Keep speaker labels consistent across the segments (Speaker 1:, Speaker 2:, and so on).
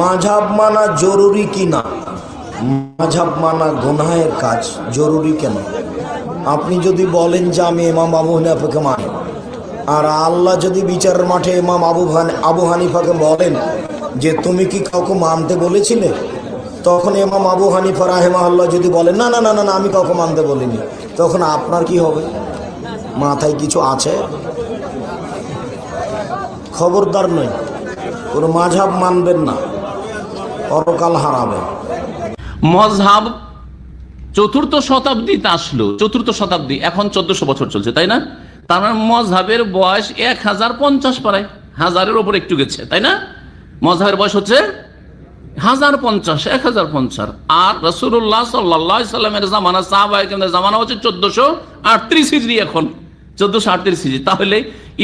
Speaker 1: মাঝাব মানা জরুরি কি না? মাঝাব মানা গুনাহের কাজ জরুরি কেন? আপনি যদি বলেন যে আমি ইমাম আবু হানিফাকে মানি আর আল্লাহ যদি বিচারের মাঠে ইমাম আবু আবু হানিফাকে বলেন যে তুমি কি কাউকে মানতে বলেছিলে? তখন ইমাম আবু হানিফা রাহেমা আল্লাহ যদি বলেন না না না না না, আমি কাউকে মানতে বলিনি তখন আপনার কি হবে? মাথায় কিছু আছে? খবরদার নয় কোনো মাঝাব মানবেন না। পরকাল হারাবেন
Speaker 2: মজহাব চতুর্থ শতাব্দীতে আসলো। চতুর্থ শতাব্দী, এখন চোদ্দশো বছর চলছে, তাই না? তার মানে মজহাবের বয়স এক হাজার পঞ্চাশ পারায় হাজারের ওপর একটু গেছে, তাই না? মজহাবের বয়স হচ্ছে হাজার পঞ্চাশ, এক হাজার পঞ্চাশ। আর রসুল্লাহ সাল্লাহ সাল্লামের জামানা সাহাবাহিকের জামানা হচ্ছে চোদ্দশো আটত্রিশ হিজড়ি এখন। চোদ্দশো আটত্রিশ হিজড়ি তাহলে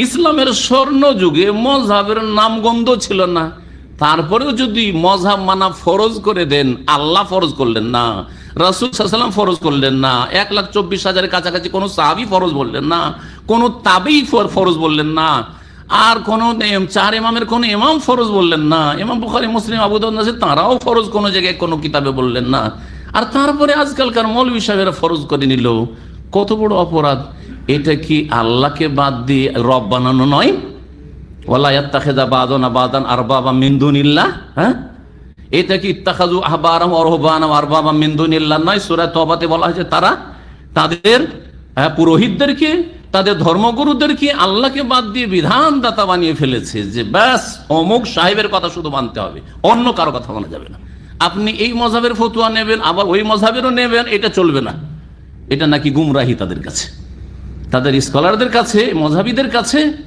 Speaker 2: ইসলামের স্বর্ণ যুগে মজহাবের নামগন্ধ ছিল না। তারপরেও যদি মজহাব মানা ফরজ করে দেন, আল্লাহ ফরজ করলেন না, রসুল সাল্লাম ফরজ করলেন না, এক লাখ চব্বিশ হাজারের কাছাকাছি কোনো সাহাবি ফরজ বললেন না, কোনো তাবেই ফরজ বললেন না, আর কোন চার ইমামের কোন ইমাম ফরজ বললেন না, ইমাম বুখারি, মুসলিম আবুদাউদ নাসির, তারাও ফরজ কোনো জায়গায় কোনো কিতাবে বললেন না। আর তারপরে আজকালকার মৌলবী সাহেবেরা ফরজ করে নিল। কত বড় অপরাধ, এটা কি আল্লাহকে বাদ দিয়ে রব বানানো নয়? ওলা মিন্দুনিল্লাহ হ্যাঁ? এটা কি নয়? বলা হয়েছে তারা তাদের হ্যাঁ, পুরোহিতদেরকে তাদের ধর্মগুরুদেরকে আল্লাহকে বাদ দিয়ে বিধানদাতা বানিয়ে ফেলেছে যে ব্যাস অমুক সাহেবের কথা শুধু মানতে হবে অন্য কারও কথা মানা যাবে না। আপনি এই মজাবের ফতুয়া নেবেন আবার ওই মজাবেরও নেবেন এটা চলবে না। এটা নাকি গুমরাহি তাদের কাছে। তাদের স্কলারদের কাছে মজাবিদের কাছে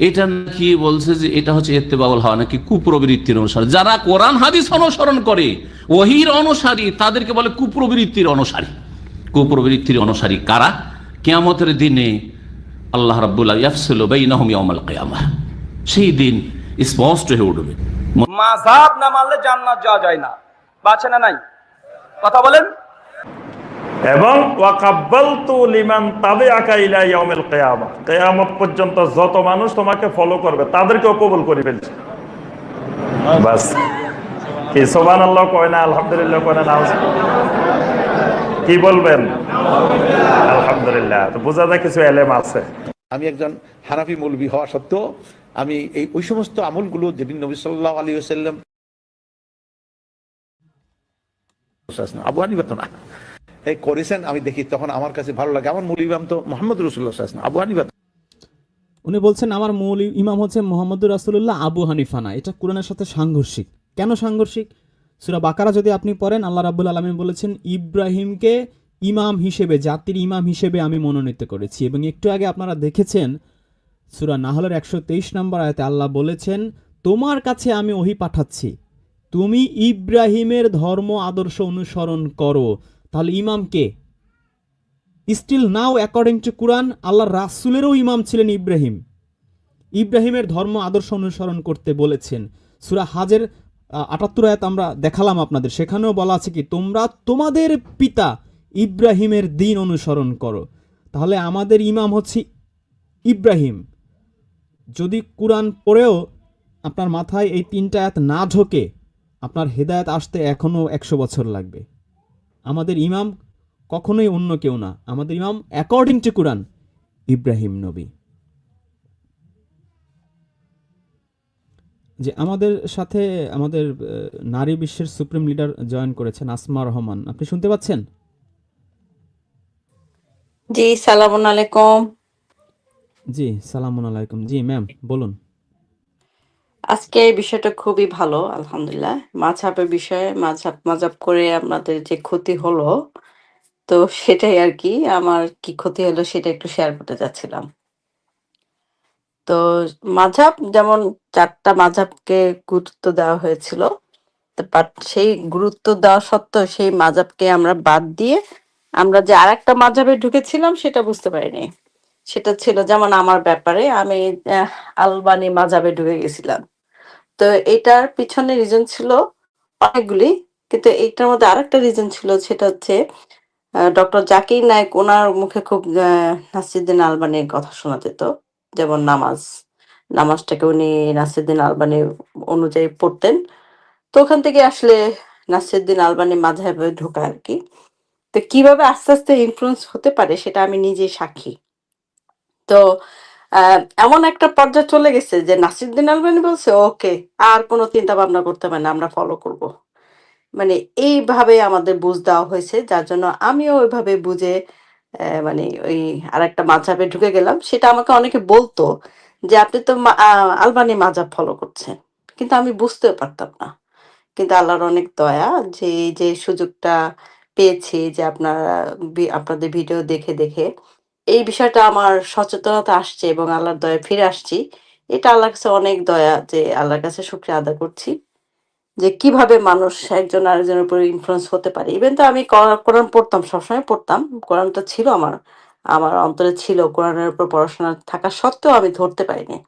Speaker 2: এটা নাকি বলছে যে এটা হচ্ছে এত্তেবাউল হওয়া, নাকি কুপ্রবৃত্তির অনুসারী। যারা কোরআন, হাদিস অনুসরণ করে, ওহির অনুসারী, তাদেরকে বলে কুপ্রবৃত্তির অনুসারী। কুপ্রবৃত্তির অনুসারী কারা? কেয়ামতের দিনে আল্লাহ কিয়ামাহ। সেই দিন স্পষ্ট হয়ে উঠবে।
Speaker 3: না মানলে জান্নাত যাওয়া যায় না। বাঁচে না নাই? কথা বলেন।
Speaker 4: এবং লিমান তাবিআকা ইলা ইয়াউমিল কিয়ামা। কিয়ামত পর্যন্ত যত মানুষ তোমাকে ফলো করবে, তাদেরকেও কবুল করে ফেলছি। কি, সুবহানাল্লাহ কয় না, আলহামদুলিল্লাহ কয় না কি বলবেন? আলহামদুলিল্লাহ। তো বোঝা যায় কিছু এলেম আছে।
Speaker 5: আমি একজন হানাফি মৌলবী হওয়া সত্ত্বেও আমি এই, ওই সমস্ত আমলগুলো যেদিন নবী সাল্লাহ আলী সাল্লাম আবু হানিফা না। করেছেন, আমি দেখি তখন আমার কাছে ভালো লাগে। আমার মৌলী ইমাম তো মোহাম্মদ রসুল্লাহ আবু হানিফা
Speaker 6: উনি বলছেন, আমার মূল ইমাম হচ্ছে মোহাম্মদ রাসুল্লাহ আবু হানিফানা এটা কোরআনের সাথে সাংঘর্ষিক। কেন সাংঘর্ষিক? সুরা বাকারা যদি আপনি পড়েন, আল্লাহ রাবুল আলমিন বলেছেন, ইব্রাহিমকে ইমাম হিসেবে, জাতির ইমাম হিসেবে আমি মনোনীত করেছি। এবং একটু আগে আপনারা দেখেছেন, সুরা নাহলের একশো তেইশ নম্বর আয়তে আল্লাহ বলেছেন, তোমার কাছে আমি ওহি পাঠাচ্ছি। তুমি ইব্রাহিমের ধর্ম আদর্শ অনুসরণ করো। তাহলে ইমাম কে? Still now according to Quran Allah রাসুলেরও ইমাম ছিলেন ইব্রাহিম। ইব্রাহিমের ধর্ম আদর্শ অনুসরণ করতে বলেছেন। সুরা হাজের আটাত্তর আয়াত আমরা দেখালাম আপনাদের। সেখানেও বলা আছে কি, তোমরা তোমাদের পিতা ইব্রাহিমের দিন অনুসরণ করো। তাহলে আমাদের ইমাম হচ্ছে ইব্রাহিম। যদি কুরআন পড়েও আপনার মাথায় এই তিনটা আয়াত না ঢোকে, আপনার হেদায়েত আসতে এখনও একশো বছর লাগবে। আমাদের ইমাম কখনোই অন্য কেউ না। আমাদের ইমাম অ্যাকর্ডিং টু কুরআন ইব্রাহিম নবী। যে আমাদের সাথে আমাদের নারী বিশ্বের সুপ্রিম লিডার জয়েন করেছেন আসমা রহমান। আপনি শুনতে পাচ্ছেন?
Speaker 7: জি সালাম আলাইকুম।
Speaker 6: জি সালামুন আলাইকুম। জি ম্যাম বলুন।
Speaker 7: আজকে এই বিষয়টা খুবই ভালো, আলহামদুলিল্লাহ। মাঝহাবের বিষয়ে মাঝহাব মাঝহাব করে আমাদের যে ক্ষতি হলো, তো সেটাই আর কি। আমার কি ক্ষতি হলো সেটা একটু শেয়ার করতে যাচ্ছিলাম। তো মাঝহাব যেমন চারটা মাঝহাবকে গুরুত্ব দেওয়া হয়েছিল বাট সেই গুরুত্ব দেওয়া সত্ত্বেও সেই মাঝহাবকে আমরা বাদ দিয়ে আমরা যে আরেকটা মাঝহাবে ঢুকেছিলাম সেটা বুঝতে পারিনি। সেটা ছিল যেমন আমার ব্যাপারে, আমি আলবানি মাঝাবে ঢুকে গেছিলাম। তো এটার পিছনে রিজন ছিল অনেকগুলি, কিন্তু এইটার মধ্যে আরেকটা রিজন ছিল, সেটা হচ্ছে ডক্টর জাকির নায়ক ওনার মুখে খুব নাসিরুদ্দিন আলবানির কথা শোনা যেত যেমন নামাজ, নামাজটাকে উনি নাসিরুদ্দিন আলবানি অনুযায়ী পড়তেন। তো ওখান থেকে আসলে নাসিরুদ্দিন আলবানি মাঝহাবে ঢোকা আর কি। তো কীভাবে আস্তে আস্তে ইনফ্লুয়েন্স হতে পারে সেটা আমি নিজেই সাক্ষী। তো এমন একটা পর্যায়ে চলে গেছে যে নাসিরুদ্দিন আলবানি বলছে, ওকে, আর কোনো চিন্তা ভাবনা করতে হবে না, আমরা ফলো করব। মানে এইভাবে আমাদের বুঝ দেওয়া হয়েছে, যার জন্য আমিও ওইভাবে বুঝে মানে ওই আরেকটা মাঝহাবে ঢুকে গেলাম। সেটা আমাকে অনেকে বলতো যে, আপনি তো আলবানি মাঝহাব ফলো করছেন। কিন্তু আমি বুঝতেও পারতাম না। কিন্তু আল্লাহর অনেক দয়া যে যে সুযোগটা পেয়েছি যে আপনারা আপনাদের ভিডিও দেখে দেখে এই বিষয়টা আমার সচেতনতা আসছে এবং আল্লাহর দয়া ফিরে আসছি। এটা আল্লাহর কাছে অনেক দয়া যে আল্লাহর কাছে শুক্রিয়া আদা করছি যে কীভাবে মানুষ একজন আরেকজনের উপর ইনফ্লুয়েন্স হতে পারে। ইভেন তো আমি কোরআন পড়তাম, সবসময় পড়তাম। কোরআনটা ছিল আমার আমার অন্তরে ছিল। কোরআনের উপর পড়াশোনা থাকা সত্ত্বেও আমি ধরতে পারিনি।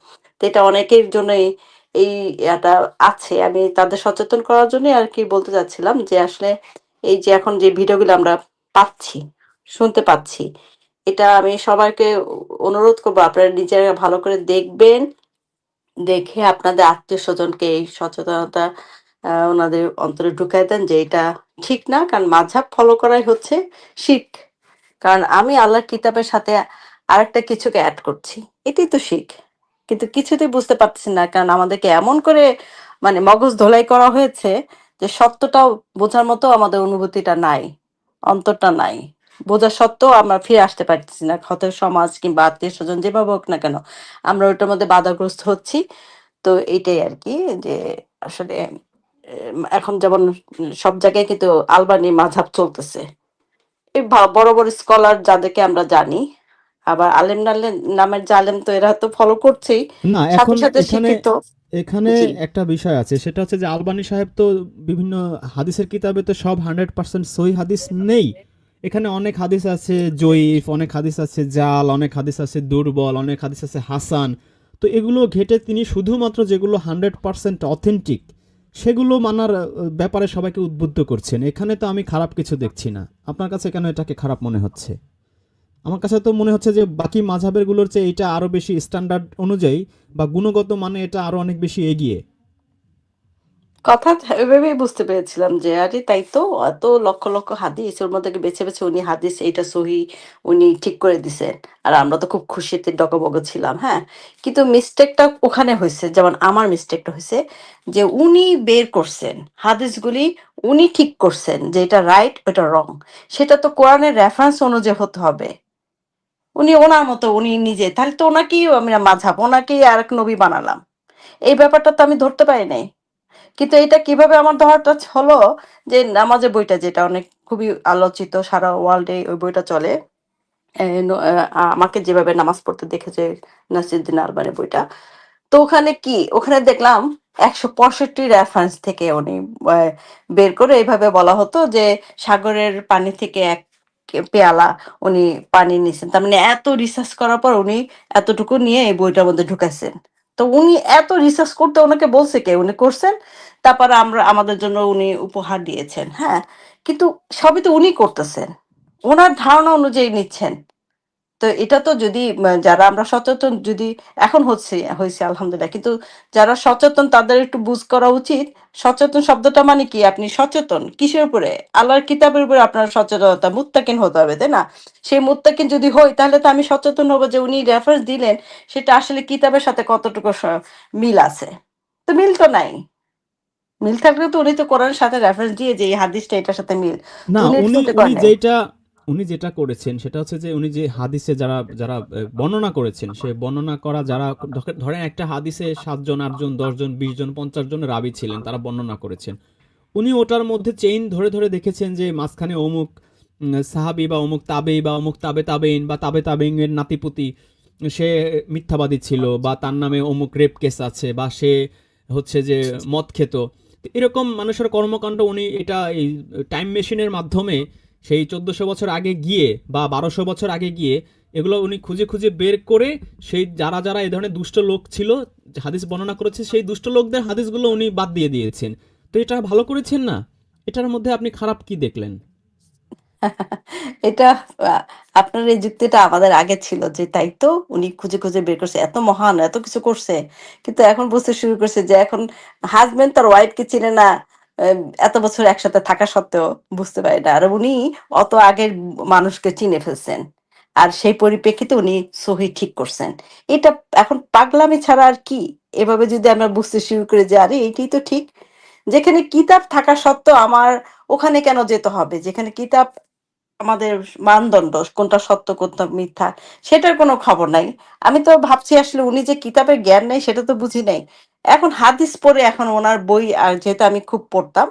Speaker 7: তো এটা অনেকের জন্যই এই এটা আছে। আমি তাদের সচেতন করার জন্য আর কি বলতে চাচ্ছিলাম যে আসলে এই যে এখন যে ভিডিওগুলো আমরা পাচ্ছি, শুনতে পাচ্ছি এটা আমি সবাইকে অনুরোধ করব, আপনারা নিজেরা ভালো করে দেখবেন, দেখে আপনাদের আত্মীয় স্বজনকে এই সচেতনতা ওনাদের অন্তরে ঢুকাই দেন যে এটা ঠিক না, কারণ মাঝহাব ফলো করাই হচ্ছে শিখ কারণ আমি আল্লাহর কিতাবের সাথে আরেকটা কিছুকে অ্যাড করছি, এটাই তো শিখ কিন্তু কিছুতেই বুঝতে পারছি না, কারণ আমাদেরকে এমন করে মানে মগজ ধোলাই করা হয়েছে যে সত্যটাও বোঝার মতো আমাদের অনুভূতিটা নাই, অন্তরটা নাই। বোঝা সত্ত্বেও আমরা ফিরে আসতে পারতেছি না। হয়তো সমাজ কিংবা আত্মীয় স্বজন যেভাবে হোক না কেন আমরা ওইটার মধ্যে বাধাগ্রস্ত হচ্ছি। তো এইটাই আর কি যে আসলে এখন যেমন সব জায়গায় কিন্তু আলবানি মাঝহাব চলতেছে। এই বড় বড় স্কলার যাদেরকে আমরা জানি আবার আলেম নামের যে আলেম তো এরা তো ফলো করছেই।
Speaker 6: না এখন
Speaker 7: সাথে শিক্ষিত।
Speaker 6: এখানে একটা বিষয় আছে সেটা হচ্ছে যে আলবানি সাহেব তো বিভিন্ন হাদিসের কিতাবে তো সব হান্ড্রেড পার্সেন্ট সহি হাদিস নেই। এখানে অনেক হাদিস আছে জয়ীফ, অনেক হাদিস আছে জাল, অনেক হাদিস আছে দুর্বল, অনেক হাদিস আছে হাসান। তো এগুলো ঘেটে তিনি শুধুমাত্র যেগুলো হান্ড্রেড পার্সেন্ট অথেন্টিক, সেগুলো মানার ব্যাপারে সবাইকে উদ্বুদ্ধ করছেন। এখানে তো আমি খারাপ কিছু দেখছি না। আপনার কাছে কেন এটাকে খারাপ মনে হচ্ছে? আমার কাছে তো মনে হচ্ছে যে বাকি মাঝাবেরগুলোর চেয়ে এটা আরও বেশি স্ট্যান্ডার্ড অনুযায়ী বা গুণগত মানে এটা আরও অনেক বেশি এগিয়ে।
Speaker 7: কথা এভাবেই বুঝতে পেরেছিলাম যে, আরে, তাই তো? এত লক্ষ লক্ষ হাদিস, ওর মধ্যে বেছে বেছে উনি হাদিস এইটা সহি, উনি ঠিক করে দিছেন? আর আমরা তো খুব খুশিতে ডকবগ ছিলাম হ্যাঁ? কিন্তু মিস্টেকটা ওখানে হয়েছে, যেমন আমার মিস্টেকটা হয়েছে যে, উনি বের করছেন, হাদিসগুলি উনি ঠিক করছেন যে, এটা রাইট ওটা রং সেটা তো কোরআনের রেফারেন্স অনুযায়ী হতে হবে। উনি ওনার মতো, উনি নিজে। তাহলে তো ওনাকেই আমরা মাঝাব, ওনাকেই আর এক নবী বানালাম। এই ব্যাপারটা তো আমি ধরতে পারি নাই। কিন্তু এটা কীভাবে আমার ধরাটা হলো যে নামাজের বইটা যেটা অনেক খুবই আলোচিত সারা ওয়ার্ল্ডে ওই বইটা চলে। আমাকে যেভাবে নামাজ পড়তে দেখেছে নাসিরুদ্দিন আলবানি বইটা। তো ওখানে কি? ওখানে দেখলাম একশো পঁয়ষট্টি রেফারেন্স থেকে উনি বের করে এইভাবে বলা হতো যে সাগরের পানি থেকে এক পেয়ালা উনি পানি নিয়েছেন তার মানে এত রিসার্চ করার পর উনি এতটুকু নিয়ে এই বইটার মধ্যে ঢুকাইছেন তো উনি এত রিসার্চ করতে ওনাকে বলছে কে? উনি করছেন। তারপরে আমরা, আমাদের জন্য উনি উপহার দিয়েছেন হ্যাঁ? কিন্তু সবই তো উনি করতেছেন। ওনার ধারণা অনুযায়ী নিচ্ছেন। তো এটা তো যদি যারা আমরা সচেতন যদি এখন হচ্ছে হয়েছে আলহামদুলিল্লাহ। কিন্তু যারা সচেতন তাদের একটু বুঝ করা উচিত। সচেতন শব্দটা মানে কি? আপনি সচেতন। কিসের উপরে? আল্লাহর কিতাবের উপরে আপনার সচেতনতা মুত্তাকিন হতে হবে তাই না? সেই মুত্তাকিন যদি হই তাহলে তো আমি সচেতন হব যে উনি রেফারেন্স দিলেন সেটা আসলে কিতাবের সাথে কতটুকু মিল আছে? তো মিল তো নাই। মিল থাকলে তো উনি তো কোরআনের সাথে রেফারেন্স দিয়ে যে এই হাদিসটা এটার সাথে মিল।
Speaker 6: না
Speaker 7: উনি।
Speaker 6: যেটা উনি যেটা করেছেন সেটা হচ্ছে যে উনি যে হাদিসে যারা যারা বর্ণনা করেছেন, সে বর্ণনা করা যারা, ধরেন একটা হাদিসে সাতজন, আটজন, দশজন বিশ জন পঞ্চাশ জন রাবি ছিলেন, তারা বর্ণনা করেছেন। উনি ওটার মধ্যে চেইন ধরে ধরে দেখেছেন যে মাঝখানে অমুক সাহাবি বা অমুক তাবেই বা অমুক তাবে তাবেইন বা তাবে তাবেইন এর নাতিপুতি, সে মিথ্যাবাদী ছিল বা তার নামে অমুক রেপ কেস আছে বা সে হচ্ছে যে মদ খেত। এরকম মানুষের কর্মকাণ্ড উনি এটা এই টাইম মেশিনের মাধ্যমে সেই চোদ্দশো বছর আগে গিয়ে বা বারোশো বছর আগে গিয়ে এগুলো উনি খুঁজে খুঁজে বের করে সেই যারা যারা এই ধরনের দুষ্ট লোক ছিল, হাদিস বর্ণনা করেছে, সেই দুষ্ট লোকদের হাদিসগুলো উনি বাদ দিয়ে দিয়েছেন। তো এটা ভালো করেছেন না? এটার মধ্যে আপনি খারাপ কি দেখলেন?
Speaker 7: এটা আপনার এই যুক্তিটা আমাদের আগে ছিল যে তাই তো উনি খুঁজে খুঁজে বের করছে। এত মহান, এত কিছু করছে। কিন্তু এখন বুঝতে শুরু করছে যে এখন হাজবেন্ড তার ওয়াইফকে চিনে না। এত বছর একসাথে থাকা সত্ত্বেও বুঝতে পারি না। আর উনি অত আগের মানুষকে চিনে ফেলছেন। আর সেই পরিপ্রেক্ষিতে উনি সহি ঠিক করছেন। এটা এখন পাগলামি ছাড়া আর কি? এভাবে যদি আমরা বুঝতে শুরু করে যে, আরে এইটাই তো ঠিক। যেখানে কিতাব থাকা সত্ত্বেও আমার ওখানে কেন যেতে হবে? যেখানে কিতাব আমাদের মানদণ্ড, কোনটা সত্য, কোনটা মিথ্যা, সেটার কোনো খবর নাই। আমি তো ভাবছি আসলে উনি যে কিতাবের জ্ঞান নেই, সেটা তো বুঝি নাই। এখন হাদিস পড়ে এখন ওনার বই আর যেহেতু আমি খুব পড়তাম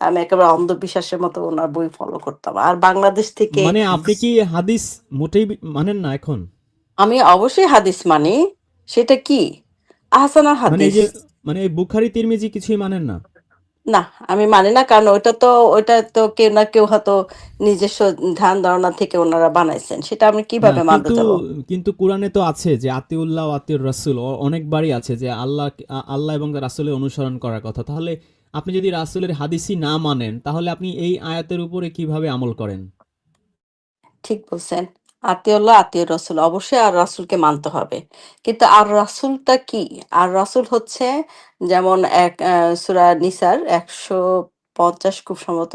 Speaker 7: আমি একেবারে অন্ধবিশ্বাসের মতো ওনার বই ফলো করতাম। আর বাংলাদেশ থেকে
Speaker 6: মানে আপনি কি হাদিস মোটেই মানেন না এখন?
Speaker 7: আমি অবশ্যই হাদিস মানি। সেটা কি? আহসানা
Speaker 6: মানে এই
Speaker 7: হাদিস
Speaker 6: যে মানে এই বুখারি তিরমিজি কিছুই মানেন না?
Speaker 7: না আমি মানি না কারণ ওইটা তো ওইটা তো কেউ না কেউ হয়তো নিজস্ব ধ্যান ধারণা থেকে ওনারা বানাইছেন। সেটা আমি কীভাবে মানতে
Speaker 6: কিন্তু
Speaker 7: যাব?
Speaker 6: কিন্তু কোরআনে তো আছে যে আতিউল্লাহ আতিউর রাসূল অনেকবারই আছে যে আল্লাহ আল্লাহ এবং তার রাসূলের অনুসরণ করার কথা। তাহলে আপনি যদি রাসূলের হাদিসই না মানেন তাহলে আপনি এই আয়াতের উপরে কীভাবে আমল করেন?
Speaker 7: ঠিক বলছেন। আতিউল্লাহ, আতিউর রসুল। অবশ্যই আর রাসূলকে মানতে হবে। কিন্তু আর রাসূলটা কি? আর রাসূল হচ্ছে যেমন এক সূরা নিসার একশো পঞ্চাশ খুব সম্ভবত।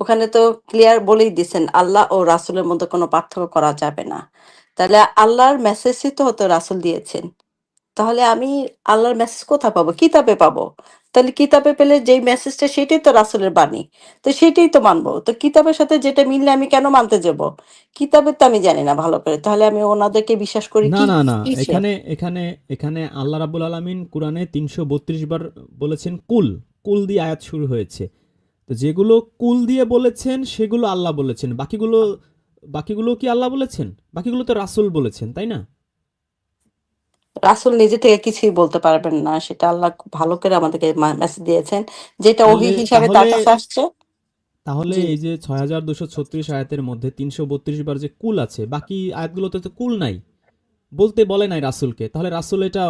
Speaker 7: ওখানে তো ক্লিয়ার বলেই দিয়েছেন, আল্লাহ ও রাসূলের মধ্যে কোনো পার্থক্য করা যাবে না। তাহলে আল্লাহর মেসেজই তো হতো রাসূল দিয়েছেন। তাহলে আমি আল্লাহর মেসেজ কোথায় পাবো? কিতাবে পাবো? তাহলে কিতাবে পেলে যেই মেসেজটা সেটাই তো রাসূলের বাণী। তো সেটাই তো মানবো। তো কিতাবের সাথে যেটা মিললে আমি কেন মানতে যাব? কিতাবের তো আমি জানি না ভালো করে। তাহলে আমি ওনাদেরকে বিশ্বাস করি
Speaker 6: না না না এখানে এখানে এখানে আল্লাহ রাব্বুল আলামিন কোরআনে তিনশো বত্রিশ বার বলেছেন কুল কুল দিয়ে আয়াত শুরু হয়েছে। তো যেগুলো কুল দিয়ে বলেছেন সেগুলো আল্লাহ বলেছেন। বাকিগুলো বাকিগুলো কি আল্লাহ বলেছেন? বাকিগুলো তো রাসূল বলেছেন তাই না?
Speaker 7: রাসূল নিজে থেকে কিছুই বলতে পারবেন না। সেটা আল্লাহ খুব ভালো করে আমাদেরকে মেসেজ দিয়েছেন যেটা ওহি হিসাবে তার কাছে আসছে।
Speaker 6: তাহলে এই যে ছয় হাজার দুশো ছত্রিশ আয়াতের মধ্যে তিনশো বত্রিশ বার যে কুল আছে বাকি আয়াতগুলোতে তো কুল নাই। বলতে বলে নাই রাসূলকে। তাহলে রাসূল এটা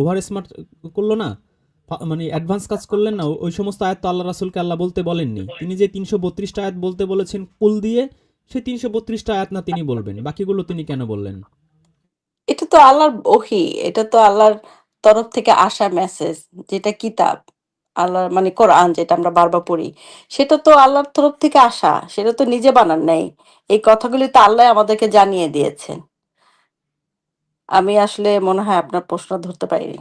Speaker 6: ওভার স্মার্ট করল না? মানে অ্যাডভান্স কাজ করলেন না? ওই সমস্ত আয়াত তো আল্লাহ রাসুলকে আল্লাহ বলতে বলেননি। তিনি যে তিনশো বত্রিশটা আয়াত বলতে বলেছেন কুল দিয়ে সেই তিনশো বত্রিশটা আয়াত না তিনি বলবেন। বাকিগুলো তিনি কেন বললেন?
Speaker 7: তো আল্লাহর ওহি, এটা তো আল্লাহর তরফ থেকে আসা মেসেজ যেটা কিতাব আল্লাহ মানে কোরআন যেটা আমরা বারবার পড়ি, সেটা তো আল্লাহর তরফ থেকে আসা, সেটা তো নিজে বানান নাই। এই কথাগুলি তো আল্লাহ আমাদেরকে জানিয়ে দিয়েছেন। আমি আসলে মনে হয় আপনার প্রশ্ন ধরতে পারিনি।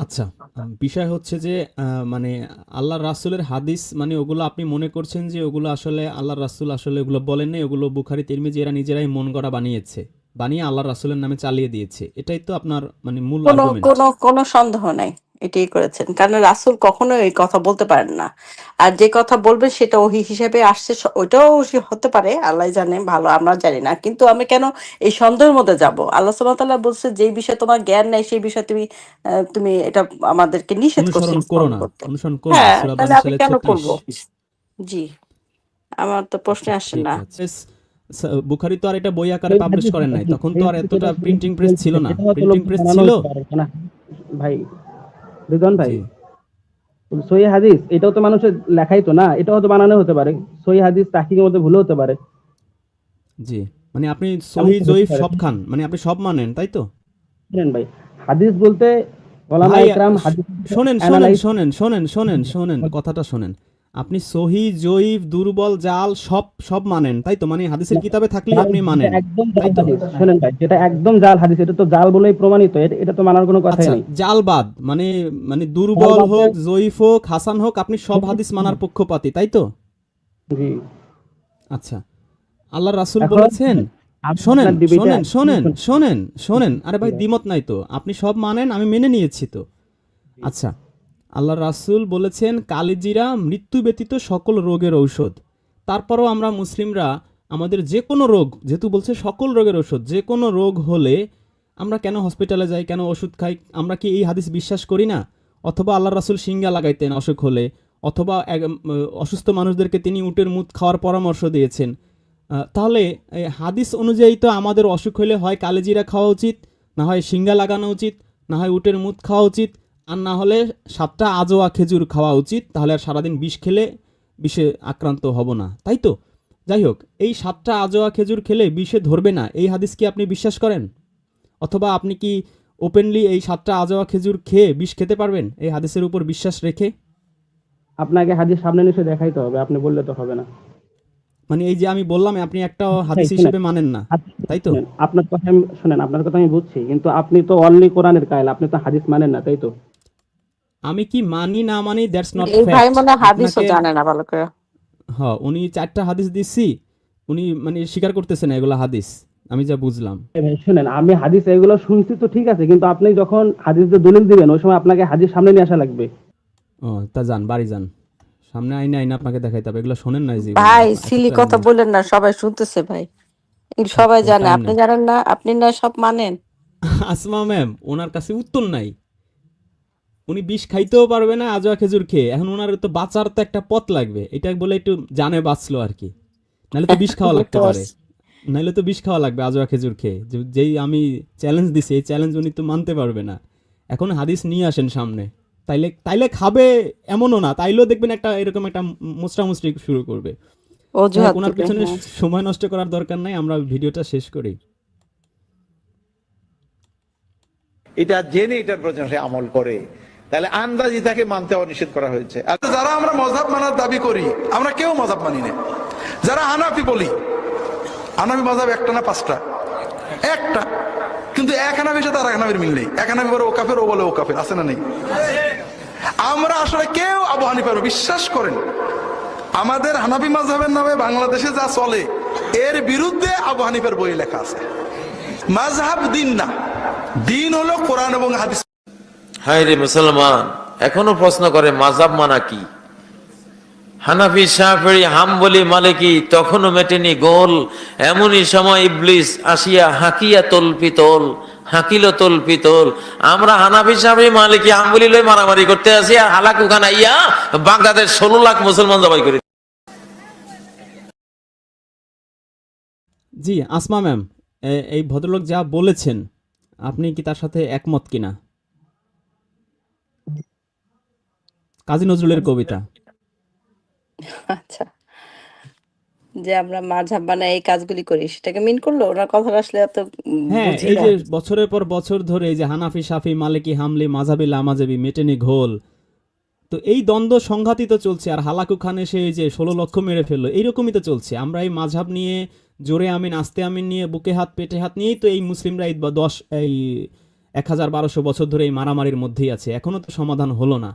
Speaker 6: আচ্ছা বিষয় হচ্ছে যে আহ, মানে আল্লাহ রাসুলের হাদিস মানে ওগুলো আপনি মনে করছেন যে ওগুলো আসলে আল্লাহ রাসুল আসলে ওগুলো বলেন নাই ওগুলো বুখারি তিরমিজি এরা নিজেরাই মন গড়া বানিয়েছে বানিয়ে আল্লাহ রাসুলের নামে চালিয়ে দিয়েছে। এটাই তো আপনার মানে মূল
Speaker 7: কোনো কোনো সন্দেহ নাই। এটাই করেছেন। কারণ রাসূল কখনো এই কথা বলতে পারেন না। আর যে কথা বলবেন সেটা ওহি হিসেবে আসছে ওইটাও হতে পারে আল্লাহ জানে ভালো আমরা জানি না। কিন্তু আমি কেন এই সন্দেহের মধ্যে যাব? আল্লাহ তাআলা বলছে যে বিষয়ে তোমার জ্ঞান নাই সেই বিষয়ে তুমি তুমি এটা আমাদেরকে নিষেধ করছ
Speaker 6: করো না
Speaker 7: করতে।
Speaker 6: অনুসরণ করো না
Speaker 7: হ্যাঁ তাহলে আমি কেন করব? জি আমার তো প্রশ্নে আসে না।
Speaker 6: বুখারি তো আর এটা বই আকারে পাবলিশ করেন নাই তখন তো আর এতটা প্রিন্টিং প্রেস ছিল না। প্রিন্টিং প্রেস ছিল?
Speaker 8: ভাই রিদন ভাই? সহি হাদিস এটাও তো মানুষের লেখাই তো না? এটাও তো বানানো হতে পারে। সহি হাদিস তাহকিকের মধ্যে ভুল হতে পারে।
Speaker 6: জি মানে আপনি সহি জয়ীফ সব খান মানে আপনি সব মানেন তাই তো?
Speaker 8: শুনেন ভাই হাদিস বলতে ওলামা ইকরাম হাদিস
Speaker 6: শুনেন শুনেন শুনেন শুনেন শোনেন শোনেন কথাটা শোনেন। আপনি সহি জয়ীফ দুর্বল জাল সব সব মানেন তাই তো? মানে হাদিসের কিতাবে থাকলে আপনি মানেন
Speaker 8: একদম
Speaker 6: তাই তো?
Speaker 8: শোনেন ভাই যেটা একদম জাল হাদিস এটা তো জাল বলেই প্রমাণিত এটা- তো মানার কোনো কথাই
Speaker 6: আচ্ছা
Speaker 8: নেই।
Speaker 6: জালবাদ মানে মানে দুর্বল হোক জয়ীফ হোক হাসান হোক আপনি সব হাদিস মানার পক্ষপাতী তাই তো?
Speaker 8: জি।
Speaker 6: আচ্ছা আল্লাহ রাসূল বলেছেন শোনেন শোনেন শোনেন
Speaker 8: শোনেন
Speaker 6: শোনেন আরে ভাই দ্বিমত নাই তো। আপনি সব মানেন আমি মেনে নিয়েছি তো। আচ্ছা আল্লাহ রাসূল বলেছেন, কালিজিরা মৃত্যু ব্যতীত সকল রোগের ঔষধ। তারপরও আমরা মুসলিমরা আমাদের যে কোনো রোগ, যেহেতু বলছে সকল রোগের ঔষধ যে কোনো রোগ হলে আমরা কেন হসপিটালে যাই, কেন ওষুধ খাই, আমরা কি এই হাদিস বিশ্বাস করি না? অথবা আল্লাহ রাসূল সিঙ্গা লাগাইতেন অসুখ হলে, অথবা অসুস্থ মানুষদেরকে তিনি উটের মুদ খাওয়ার পরামর্শ দিয়েছেন। তাহলে হাদিস অনুযায়ী তো আমাদের অসুখ হলে হয় কালেজিরা খাওয়া উচিত, না হয় সিঙ্গা লাগানো উচিত, না হয় উটের মুদ খাওয়া উচিত আর না হলে সাতটা আজোয়া খেজুর খাওয়া উচিত তাহলে আর সারাদিন বিষ খেলে বিষে আক্রান্ত হব না। তাই তো? যাই হোক এই সাতটা আজোয়া খেজুর খেলে বিষে ধরবে না এই হাদিস কি আপনি বিশ্বাস করেন? অথবা আপনি কি ওপেনলি এই সাতটা আজোয়া খেজুর খেয়ে বিষ খেতে পারবেন? এই হাদিসের উপর বিশ্বাস রেখে?
Speaker 8: আপনাকে হাদিস সামনে নিশ্চয় দেখাইতে হবে আপনি বললে তো হবে না।
Speaker 6: মানে এই যে আমি বললাম আপনি একটা হাদিস হিসেবে মানেন না। তাই তো?
Speaker 8: আপনার কথা শুনেন আপনার কথা আমি বুঝছি কিন্তু আপনি তো অনলি কোরআনের কায়ল আপনি তো হাদিস মানেন না তাই তো?
Speaker 6: আমি কি মানি না মানি দ্যাটস নট
Speaker 7: এই ভাই মনে হাদিসও জানে না ভালো করে।
Speaker 6: হ্যাঁ উনি চারটা হাদিস দিচ্ছি উনি মানে স্বীকার করতেছেন না এগুলো হাদিস। আমি যা বুঝলাম।
Speaker 8: এই শুনেন আমি হাদিস এগুলো শুনছি তো ঠিক আছে কিন্তু আপনি যখন হাদিস দিয়ে দলিল দিবেন ওই সময় আপনাকে হাদিস সামনে নিয়ে আসা লাগবে।
Speaker 6: ও তা যান বাড়ি যান। সামনে আইনে আইনে আপনাকে দেখাইতে হবে এগুলো শোনেন না যে
Speaker 7: ভাই সিলি কথা বললেন না সবাই শুনতেছে ভাই। সবাই জানে আপনি জানেন না আপনি না সব মানেন।
Speaker 6: আসমা ম্যাম ওনার কাছে উত্তর নাই। উনি বিষ খাইতেও পারবে না আজোয়া খেজুর খেয়ে। এখন ওনার তো বাঁচার তো একটা পথ লাগবে। এটা বলে একটু জানে বাঁচলো আর কি। নাহলে তো বিষ খাওয়া লাগতে পারে। নাহলে তো বিষ খাওয়া লাগবে আজোয়া খেজুর খেয়ে। যে- যেই আমি চ্যালেঞ্জ দিছি এই চ্যালেঞ্জ উনি তো মানতে পারবে না। এখন হাদিস নিয়ে আসেন সামনে। তাইলে তাইলে খাবে এমনও না। তাইলেও দেখবেন একটা এরকম একটা মুসরামুসরি শুরু করবে। ওনার পিছনে
Speaker 7: হ্যাঁ।
Speaker 6: সময় নষ্ট করার দরকার নাই। আমরা ভিডিওটা শেষ করি।
Speaker 5: এটা জেনে এটার প্রয়োজন আমল করে। তাহলে আন্দাজি তাকে মানতে অনিষেধ করা হয়েছে। আর
Speaker 9: যারা আমরা মজাব মানার দাবি করি, আমরা কেউ মজাব মানি না। যারা হানাফি বলি, হানাফি মজাব একটা না পাঁচটা? একটা। কিন্তু এক হানাফির সাথে আর এক হানাফির মিল নেই। এক হানাফি বলে ও কাফের, ও বলে ও কাফের, আছে না নেই? আমরা আসলে কেউ আবু হানিফার বিশ্বাস করেন আমাদের হানাফি মাজহাবের নামে বাংলাদেশে যা চলে, এর বিরুদ্ধে আবু হানিফার বই লেখা আছে। মাজহাব দিন না। দিন হলো কোরআন এবং হাদিস।
Speaker 10: হায় রে মুসলমান, এখনও প্রশ্ন করে মাজাব মানা কি? হানাফি শাহফেরি হাম্বলি, মালিকি তখনও মেটেনি গোল। এমনই সময় ইবলিস আসিয়া হাকিয়া তোল, হাকিল তলপি তোল। আমরা হানাফি শাহফেরি মালিকি, হাম্বলি লই মারামারি করতে আসি আর হালাকু খান আইয়া বাংলাদেশ ষোলো লাখ মুসলমান জবাই করে
Speaker 6: জি, আসমা ম্যাম এই ভদ্রলোক যা বলেছেন, আপনি কি তার সাথে একমত কিনা? কাজী নজরুলের কবিতা।
Speaker 7: আচ্ছা। যে আমরা মাঝাব বানাই এই কাজগুলি করি সেটাকে মিন করল? ওনার কথা আসলে এত
Speaker 6: হ্যাঁ এই যে বছরের পর বছর ধরে এই যে হানাফি সাফি মালিকি হামলি মাঝাবি লামাজাবি মেটেনি ঘোল তো এই দ্বন্দ্ব সংঘাতই তো চলছে আর হালাকু খান এসে যে ষোলো লক্ষ মেরে ফেলল এইরকমই তো চলছে। আমরা এই মাঝাব নিয়ে জোরে আমিন আস্তে আমিন নিয়ে বুকে হাত পেটে হাত নিয়েই তো এই মুসলিমরা এই দশ এই এক হাজার বারোশো বছর ধরে এই মারামারির মধ্যেই আছে। এখনও তো সমাধান হলো না।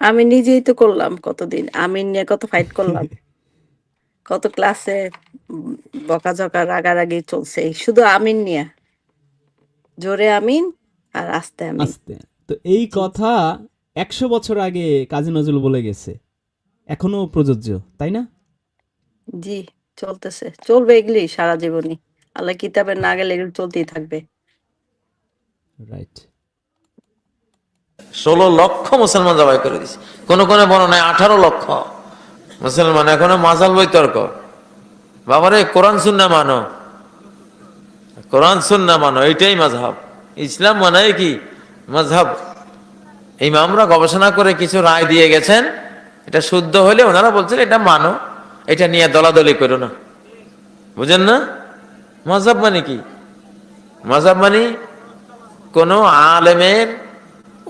Speaker 7: আমি নিজেই তো করলাম কতদিন। আমিন নিয়ে কত ফাইট করলাম। কত ক্লাসে বকাঝকা রাগারাগি চলছে। শুধু আমিন নিয়ে। জোরে আমিন আর আস্তে আমিন।
Speaker 6: আস্তে। তো এই কথা একশো বছর আগে কাজী নজরুল বলে গেছে। এখনও প্রযোজ্য তাই না?
Speaker 7: জি চলতেছে। চলবে এগুলি সারা জীবনই। আল্লাহ কিতাবে না গেলে এগুলো চলতেই থাকবে।
Speaker 6: রাইট
Speaker 10: ষোলো লক্ষ মুসলমান জবাই করে দিছে। কোন কোন বর্ণনায় আঠারো লক্ষ। মুসলমান এখনও মাজাল বৈতর্ক বাবারে, কোরআন, সুন্না মানো। কোরআন, সুন্না মানো এটাই মাঝহাব। ইসলাম মানে কি? মাঝহাব। ইমামরা গবেষণা করে কিছু রায় দিয়ে গেছেন। এটা শুদ্ধ হলে ওনারা বলছেন, এটা মানো। এটা নিয়ে দলাদলি করো না। বুঝেন না? মাঝহাব মানে কি? মাঝহাব মানে কোন আলেমের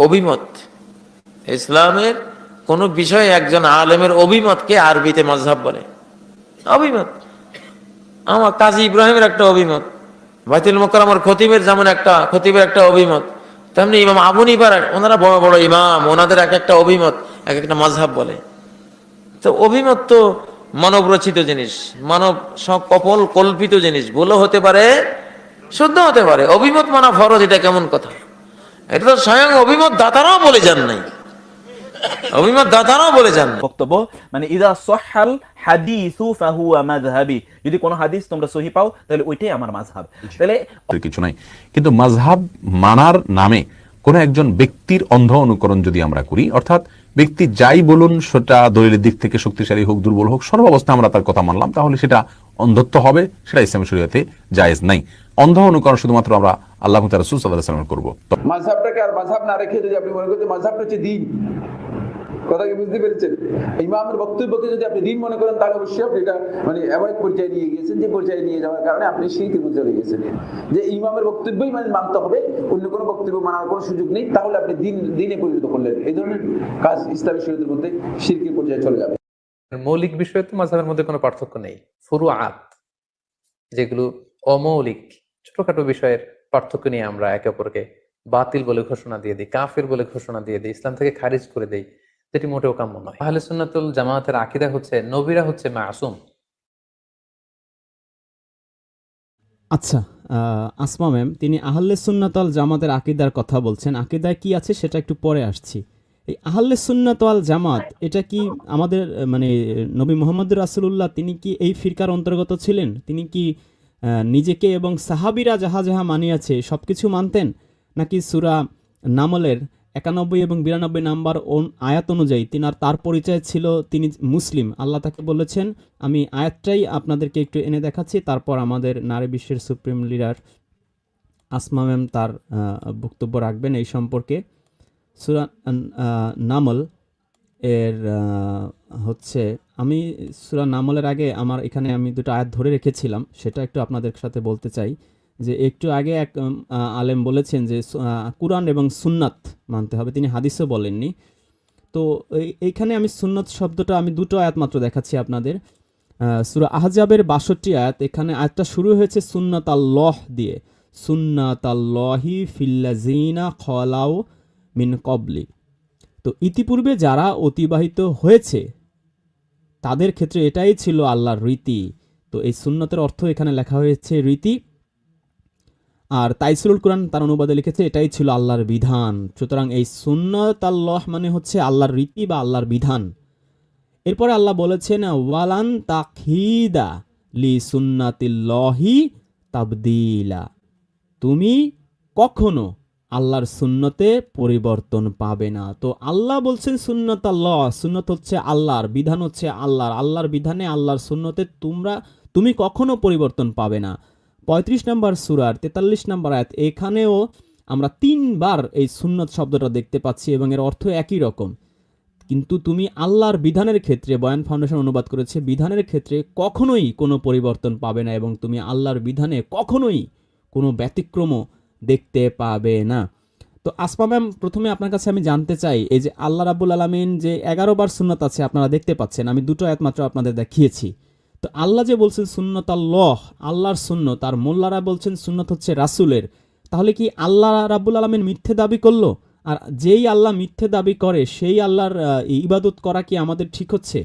Speaker 10: অভিমত। ইসলামের কোন বিষয়ে একজন আলেমের অভিমতকে আরবিতে মজহাব বলে। অভিমত। আমার কাজী ইব্রাহিমের একটা অভিমত, বাইতুল মোকাররমের খতিবের যেমন একটা, খতিবের একটা অভিমত, তেমনি ইমাম আবু নিবার ওনারা বড় বড় ইমাম, ওনাদের এক একটা অভিমত, এক একটা মজহাব বলে। তো অভিমত তো মানব রচিত জিনিস, মানব কপল, কল্পিত জিনিস, ভুলও হতে পারে শুদ্ধ হতে পারে। অভিমত মানা ফরজ, এটা কেমন কথা? এটা তো স্বয়ং অভিমত দাতারাও বলে যান নাই। অভিমত দাতারাও বলে যান
Speaker 11: বক্তব্য মানে ইদা সহাল হাদিসু ফাহুয়া মাযহাবি। যদি কোনো হাদিস তোমরা সহি পাও তাহলে ওইটাই আমার মাযহাব। তাহলে
Speaker 12: কিছু নাই। কিন্তু মাযহাব মানার নামে কোন একজন ব্যক্তির অন্ধ অনুকরণ যদি আমরা করি অর্থাৎ ব্যক্তি যাই বলুন, সেটা দলিলের দিক থেকে শক্তিশালী হোক, দুর্বল হোক সর্বাবস্থা আমরা তার কথা মানলাম, তাহলে সেটা অন্ধত্ব হবে, সেটা ইসলাম শরীয়তে জায়েজ নাই। অন্ধ অনুকরণ শুধুমাত্র আমরা আল্লাহ তার রসুল সাল্লাহ করব।
Speaker 9: মাঝহাবটাকে আর মাঝহাব না রেখে যদি আপনি মনে করতে মাঝহাবটা হচ্ছে দিন।
Speaker 13: কথা কি বুঝতে পেরেছেন? ইমামের বক্তব্যকে যদি আপনি দিন মনে করেন, তাহলে অবশ্যই আপনি এটা মানে এমন এক পর্যায়ে নিয়ে গিয়েছেন যে পর্যায়ে নিয়ে যাওয়ার কারণে আপনি মধ্যে চলে গেছেন। যে ইমামের বক্তব্যই মানে মানতে হবে, অন্য কোনো বক্তব্য মানার কোনো সুযোগ নেই, তাহলে আপনি দিন, দিনে পরিণত করলেন। এই ধরনের কাজ ইসলামী শরীয়তের মধ্যে শিরকের পর্যায়ে চলে যাবে।
Speaker 14: মৌলিক বিষয়ে তো মাঝহের মধ্যে কোনো পার্থক্য নেই। ফুরু আত যেগুলো অমৌলিক, ছোটখাটো বিষয়ের পার্থক্য নিয়ে আমরা একে অপরকে বাতিল বলে ঘোষণা দিয়ে দিই, কাফের বলে ঘোষণা দিয়ে দিই, ইসলাম থেকে খারিজ করে দেই। যেটি মোটেও কাম্য নয়। আহলে সুন্নাতুল জামাতের আকিদা হচ্ছে, নবীরা হচ্ছে মাসুম।
Speaker 6: আচ্ছা আসমা ম্যাম, তিনি আহল্লে সুন্নাতল জামাতের আকিদার কথা বলছেন। আকিদায় কি আছে সেটা একটু পরে আসছি। এই আহল্লে সুন্নাতল জামাত, এটা কি আমাদের মানে নবী মোহাম্মদ রাসুল্লাহ তিনি কি এই ফিরকার অন্তর্গত ছিলেন? তিনি কি নিজেকে এবং সাহাবিরা যাহা যাহা মানিয়াছে সব কিছু মানতেন? নাকি সুরা নামলের একানব্বই এবং বিরানব্বই নাম্বার আয়াত অনুযায়ী তিনার তার পরিচয় ছিল তিনি মুসলিম। আল্লাহ তাকে বলেছেন, আমি আয়াতটাই আপনাদেরকে একটু এনে দেখাচ্ছি, তারপর আমাদের নারী বিশ্বের সুপ্রিম লিডার আসমা ম্যাম তার বক্তব্য রাখবেন এই সম্পর্কে। সুরা নামল এর হচ্ছে, আমি সুরা নামলের আগে আমার এখানে আমি দুটো আয়াত ধরে রেখেছিলাম, সেটা একটু আপনাদের সাথে বলতে চাই। যে একটু আগে এক আলেম বলেছেন যে কুরআন এবং সুন্নাত মানতে হবে। তিনি হাদিসও বলেননি। তো এই- এইখানে আমি সুন্নত শব্দটা, আমি দুটো আয়াত মাত্র দেখাচ্ছি আপনাদের। সুরা আহজাবের বাষট্টি আয়াত, এখানে আয়াতটা শুরু হয়েছে সুন্নাত আল্লাহ দিয়ে। সুন্নাত আল্লাহি ফিল্লাজিনা খলাও মিন কবলি তো ইতিপূর্বে যারা অতিবাহিত হয়েছে, তাদের ক্ষেত্রে এটাই ছিল আল্লাহর রীতি। তো এই সুন্নতের অর্থ এখানে লেখা হয়েছে রীতি আর তাইসুল কোরআন তার অনুবাদে লিখেছে, এটাই ছিল আল্লাহর বিধান। সুতরাং এই সুন্নত আল্লাহ মানে হচ্ছে আল্লাহর রীতি বা আল্লাহর বিধান। এরপরে আল্লাহ বলেছেন, ওয়ালান তাখিদা লি সুন্নাতিল্লহি তাবদিলা। তুমি কখনো আল্লাহর সুন্নতে পরিবর্তন পাবে না। তো আল্লাহ বলছেন সুন্নত আল্লাহ, সুন্নত হচ্ছে আল্লাহর বিধান হচ্ছে আল্লাহর। আল্লাহর বিধানে আল্লাহর সুন্নতে তোমরা, তুমি কখনো পরিবর্তন পাবে না। পঁয়ত্রিশ নম্বর সুরার তেতাল্লিশ নম্বর আয়াত, এখানেও আমরা তিনবার এই সুন্নত শব্দটা দেখতে পাচ্ছি এবং এর অর্থ একই রকম। কিন্তু তুমি আল্লাহর বিধানের ক্ষেত্রে বয়ান ফাউন্ডেশন অনুবাদ করেছে, বিধানের ক্ষেত্রে কখনোই কোনো পরিবর্তন পাবে না এবং তুমি আল্লাহর বিধানে কখনোই কোনো ব্যতিক্রমও দেখতে পাবে না। তো আসমা ম্যাম, প্রথমে আপনার কাছে আমি জানতে চাই, এই যে আল্লাহ রাবুল আলমিন যে এগারো বার সুন্নত আছে, আপনারা দেখতে পাচ্ছেন, আমি দুটো আয়াত মাত্র আপনাদের দেখিয়েছি। তো আল্লাহ যে বলছেন সুন্নত আল্লাহ, আল্লাহর শূন্য তার মোল্লারা বলছেন সুন্নত হচ্ছে রাসুলের। তাহলে কি আল্লাহ রাবুল আলমের মিথ্যে দাবি করল? আর যেই আল্লাহ মিথ্যে দাবি করে, সেই আল্লাহর ইবাদত করা কি আমাদের ঠিক হচ্ছে?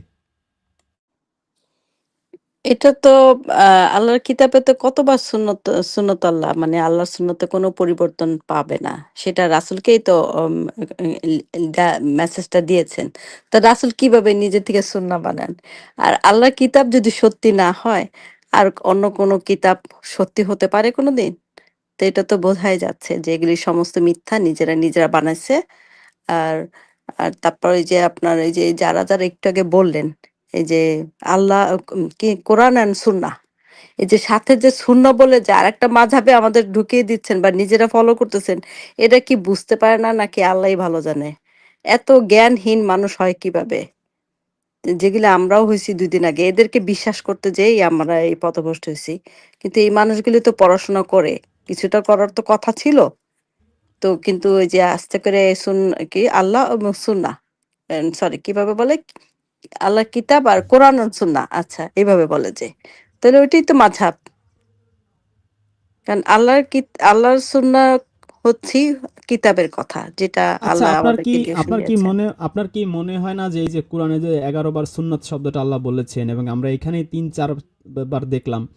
Speaker 7: এটা তো আহ, আল্লাহর কিতাবে তো কতবার সুন্নত সুন্নত আল্লাহ মানে আল্লাহর সুন্নতে কোনো পরিবর্তন পাবে না। সেটা রাসুলকেই তো মেসেজটা দিয়েছেন। তা রাসুল কীভাবে নিজে থেকে সুন্না বানান? আর আল্লাহর কিতাব যদি সত্যি না হয় আর অন্য কোনো কিতাব সত্যি হতে পারে কোনোদিন? তো এটা তো বোঝাই যাচ্ছে যে এগুলি সমস্ত মিথ্যা নিজেরা নিজেরা বানাইছে। আর আর তারপর এই যে আপনার এই যে যারা যারা একটু আগে বললেন এই যে আল্লাহ, কি, কোরআন অ্যান্ড সুন্না এই যে সাথে যে শূন্য বলে যে আরেকটা মাঝাবে আমাদের ঢুকিয়ে দিচ্ছেন বা নিজেরা ফলো করতেছেন, এটা কি বুঝতে পারে না নাকি আল্লাহই ভালো জানে? এত জ্ঞানহীন মানুষ হয় কীভাবে? যেগুলো আমরাও হয়েছি দুই দিন আগে, এদেরকে বিশ্বাস করতে যেই আমরা এই পথভ্রষ্ট হয়েছি। কিন্তু এই মানুষগুলি তো পড়াশোনা করে, কিছুটা করার তো কথা ছিল। তো কিন্তু ওই যে আস্তে করে শুন কি, আল্লাহ এবং সুন্না সরি কীভাবে বলে? আল্লাহ কিতাব আর কোরআন সুন্না আচ্ছা এইভাবে বলে যে। তাহলে ওইটাই তো মাঝাব কারণ আল্লাহর কি আল্লাহর সুন্না হচ্ছে কিতাবের কথা যেটা
Speaker 6: আচ্ছা
Speaker 7: আল্লাহ
Speaker 6: আপনার কি আপনার কি মনে আপনার কি মনে হয় না যে এই যে কোরআনে যে এগারো বার সুন্নত শব্দটা আল্লাহ বলেছেন এবং আমরা এখানে তিন চার বার দেখলাম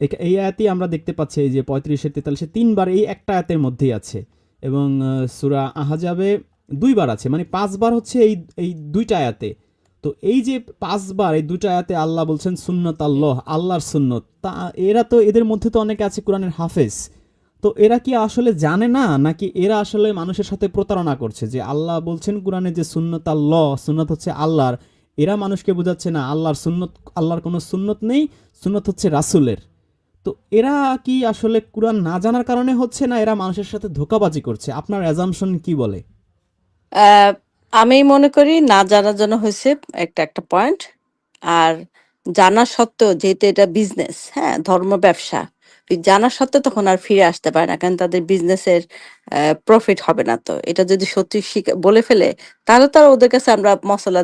Speaker 6: এই আয়াতই আমরা দেখতে পাচ্ছি এই যে পঁয়ত্রিশে তেতাল্লিশে তিনবার এই একটা আয়াতের মধ্যেই আছে এবং সুরা আহাজাবে দুইবার আছে মানে পাঁচবার হচ্ছে এই এই দুইটা আয়াতে। তো এই যে পাঁচবার এই দুটো আয়াতে আল্লাহ বলছেন সুন্নত আল্লাহ, আল্লাহর সুন্নত, তা এরা তো এদের মধ্যে তো অনেকে আছে কোরআনের হাফেজ। তো এরা কি আসলে জানে না, নাকি এরা আসলে মানুষের সাথে প্রতারণা করছে যে আল্লাহ বলছেন কোরআনে যে সুন্নত আল্লাহ, সুন্নত হচ্ছে আল্লাহর, এরা মানুষকে বোঝাচ্ছে না আল্লাহর সুন্নত, আল্লাহর কোনো সুন্নত নেই, সুন্নত হচ্ছে রাসুলের। তো এরা কি আসলে কোরআন না জানার কারণে হচ্ছে না এরা মানুষের সাথে ধোকাবাজি করছে? আপনার অ্যাজামশন কি বলে?
Speaker 7: আমি মনে করি না জানার জন্য হয়েছে একটা একটা পয়েন্ট আর জানা সত্ত্বেও যেহেতু এটা বিজনেস হ্যাঁ ধর্ম ব্যবসা জানা সত্ত্বেও তখন আর ফিরে আসতে পারে না, কারণ তাদের বিজনেসের প্রফিট হবে না তো। এটা যদি সত্যি বলে ফেলে, তাহলে তো ওদের কাছে আমরা মশলা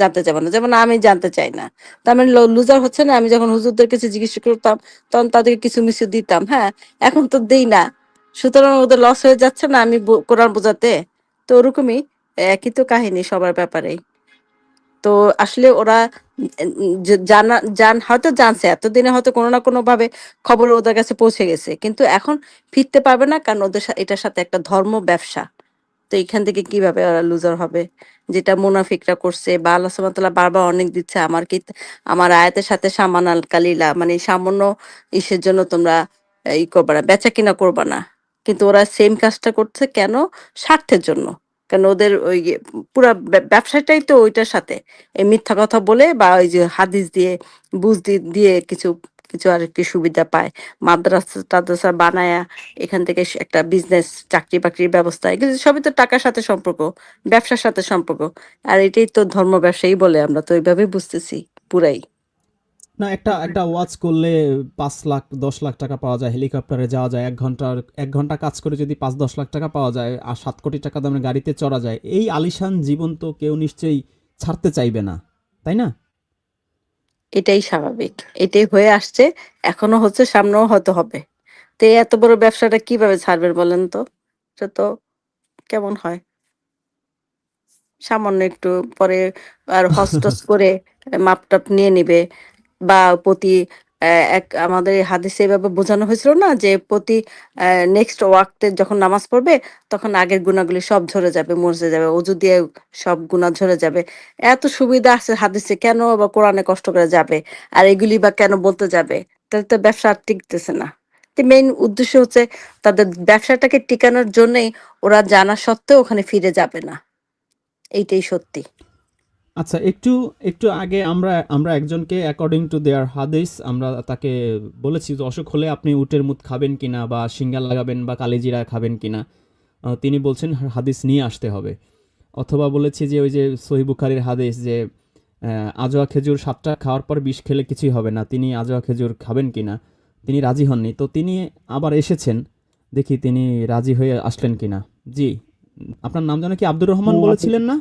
Speaker 7: জানতে চাবো না। যেমন আমি জানতে চাই না। তার মানে লুজার হচ্ছে না, আমি যখন হুজুরদের কাছে জিজ্ঞেস করতাম, তখন তাদেরকে কিছু মিছু দিতাম হ্যাঁ এখন তো দেই না। সুতরাং ওদের লস হয়ে যাচ্ছে না আমি কোরআন বোঝাতে? তো ওরকমই। একই তো কাহিনী সবার ব্যাপারেই তো আসলে ওরা জানা, জান, হয়তো জানছে, এতদিনে হয়তো কোনো না কোনো ভাবে খবর ওদের কাছে পৌঁছে গেছে। কিন্তু এখন ফিরতে পারবে না কারণ ওদের এটার সাথে একটা ধর্ম ব্যবসা। তো এখান থেকে কীভাবে ওরা লুজার হবে? যেটা মুনাফিকরা করছে বা আল্লাহ বারবার অনেক দিচ্ছে, আমার কি, আমার আয়াতের সাথে সামান আল কালিলা মানে সামান্য ইসের জন্য তোমরা ই করবা না বেচা কিনা করবা না। কিন্তু ওরা সেম কাজটা করছে কেন? স্বার্থের জন্য। কারণ ওদের ওই ইয়ে পুরা ব্যবসাটাই তো ওইটার সাথে। এই মিথ্যা কথা বলে বা ওই যে হাদিস দিয়ে, বুঝ দিয়ে কিছু কিছু আর কি সুবিধা পায়। মাদ্রাসা টাদ্রাসা বানায়া এখান থেকে একটা বিজনেস চাকরি বাকরির ব্যবস্থা। এগুলো সবই তো টাকার সাথে সম্পর্ক, ব্যবসার সাথে সম্পর্ক। আর এটাই তো ধর্ম ব্যবসায়ী বলে আমরা তো ওইভাবেই বুঝতেছি, পুরাই।
Speaker 6: না, একটা একটা ওয়াচ করলে পাঁচ লাখ, দশ লাখ টাকা পাওয়া যায় হেলিকপ্টারে যাওয়া যায়, এক ঘণ্টার, এক ঘণ্টা কাজ করে যদি পাঁচ, দশ লাখ টাকা পাওয়া যায়, আর সাত কোটি টাকা দামের গাড়িতে চড়া যায়, এই আলিশান জীবন তো কেউ নিশ্চয়ই ছাড়তে চাইবে না, তাই না?
Speaker 7: এটাই স্বাভাবিক, এটাই হয়ে আসছে, এখনও হচ্ছে সামনেও হয়তো হবে। তো এত বড় ব্যবসাটা কীভাবে ছাড়বেন বলেন তো? এটা তো কেমন হয়? সামান্য একটু পরে আর হস্টস করে মাপটাপ নিয়ে নিবে বা প্রতি এক আমাদের হাদিসে এভাবে বোঝানো হয়েছিল না যে প্রতি নেক্সট ওয়াক্তে যখন নামাজ পড়বে, তখন আগের গুণাগুলি সব ঝরে যাবে মরতে যাবে অজু দিয়ে সব গুণা ঝরে যাবে। এত সুবিধা আছে হাদিসে, কেন বা কোরআনে কষ্ট করে যাবে? আর এগুলি বা কেন বলতে যাবে? তাহলে তো ব্যবসা আর টিকতেছে না। মেইন উদ্দেশ্য হচ্ছে তাদের ব্যবসাটাকে টিকানোর জন্যই ওরা জানা সত্ত্বেও ওখানে ফিরে যাবে না। এইটাই সত্যি।
Speaker 6: আচ্ছা একটু একটু আগে আমরা আমরা একজনকে অ্যাকর্ডিং টু দেয়ার হাদিস আমরা তাকে বলেছি যে অসুখ হলে আপনি উটের মুখ খাবেন কিনা বা সিঙ্গার লাগাবেন বা কালিজিরা খাবেন কিনা? তিনি বলছেন হাদিস নিয়ে আসতে হবে। অথবা বলেছি যে ওই যে সহি বুখারির হাদিস যে আজোয়া খেজুর সাতটা খাওয়ার পর বিষ খেলে কিছুই হবে না। তিনি আজোয়া খেজুর খাবেন কিনা? তিনি রাজি হননি। তো তিনি আবার এসেছেন। দেখি তিনি রাজি হয়ে আসলেন কিনা। জি আপনার নাম যেন কি আব্দুর রহমান বলেছিলেন না?